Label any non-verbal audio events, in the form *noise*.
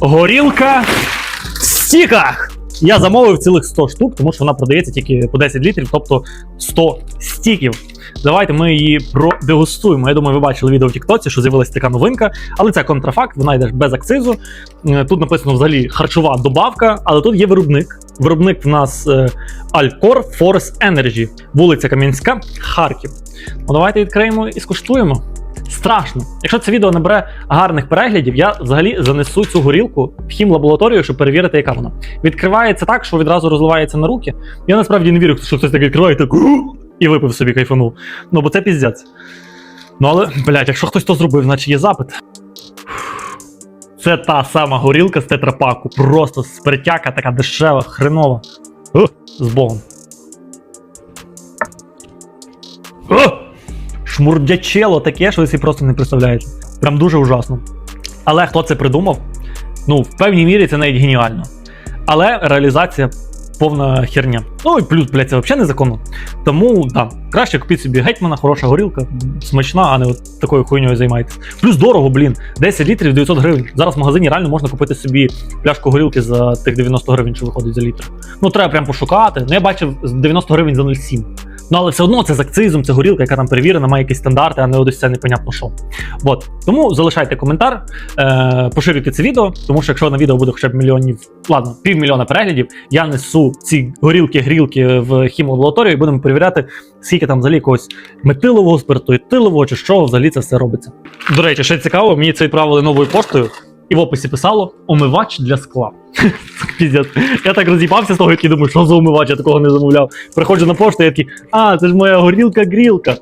Горілка в стіках. Я замовив цілих 100 штук, тому що вона продається тільки по 10 літрів, тобто 100 стіків. Давайте ми її продегустуємо. Я думаю, ви бачили відео в Тіктоці, що з'явилася така новинка, але це контрафакт, вона йде без акцизу. Е, Тут написано взагалі харчова добавка, але тут є виробник. Виробник в нас е, Alcor Force Energy, вулиця Кам'янська, Харків. Ну давайте відкриємо і скуштуємо. Страшно. Якщо це відео набере гарних переглядів, я взагалі занесу цю горілку в хімлабораторію, щоб перевірити, яка вона. Відкривається так, що відразу розливається на руки. Я насправді не вірю, що хтось так відкриває так і випив собі кайфанув. Ну бо це піздець. Ну але, блядь, якщо хтось то зробив, значить є запит. Це та сама горілка з тетрапаку. Просто спиртяка така дешева, хренова. З Богом. О! Шмурдячело таке, що ви собі просто не представляєте. Прям дуже ужасно. Але хто це придумав? Ну, в певній мірі це навіть геніально. Але реалізація повна херня. Ну і плюс, блядь, це взагалі незаконно. Тому, да, краще купіть собі гетьмана, хороша горілка, смачна, а не от такою хуйньою займайтесь. Плюс дорого, блін. 10 літрів 900 гривень. Зараз в магазині реально можна купити собі пляшку горілки за тих 90 гривень, що виходить за літр. Ну, треба прям пошукати. Ну, я бачив 90 гривень за 0,7. Ну, але все одно це з акцизом, це горілка, яка там перевірена, має якісь стандарти, а не ось це непонятно що. От. Тому залишайте коментар, е, поширюйте це відео, тому що якщо на відео буде хоча б мільйонів, ладно, півмільйона переглядів, я несу ці горілки-грілки в хімлабораторію і будемо перевіряти, скільки там взагалі якогось метилового спирту, етилового чи що взагалі це все робиться. До речі, ще цікаво, мені це відправили новою поштою, і в описі писало омивач для скла. *laughs* Піздець. Я так роз'їбався з того, який думаю, що за омивач, я такого не замовляв. Приходжу на пошту, я такий, а, це ж моя горілка-грілка.